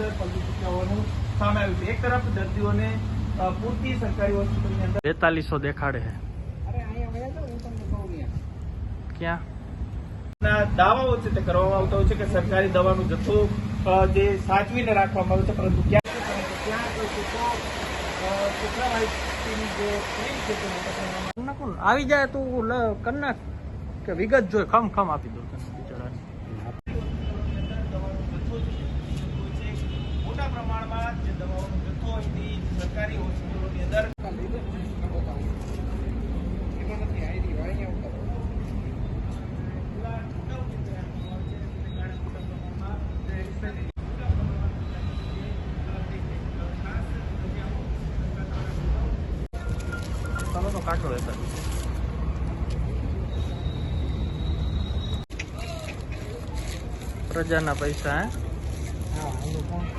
અંદર પગલું ચૂક્યા સામે આવ્યું છે. એક તરફ દર્દીઓને પૂરતી સરકારી હોસ્પિટલની અંદર બેતાલીસો દેખાડે છે. ક્યાં? દાવાઓ છે તે કરવામાં આવતા હોય છે કે સરકારી દવાનો જથ્થો જે સાચવીને રાખવામાં આવે છે પરંતુ ક્યાં. આવી જાય તું કર નાખ. કે વિગત જોઈ ખમ ખમ આપી દો તને બિચારાને. દવાનો જથ્થો છે તે છે. મોટા પ્રમાણમાં જે દવાઓનો જથ્થો તે સરકારી હોસ્પિટલોની અંદર ચાલો તો કાઢો લેતા પ્રજાના પૈસા હે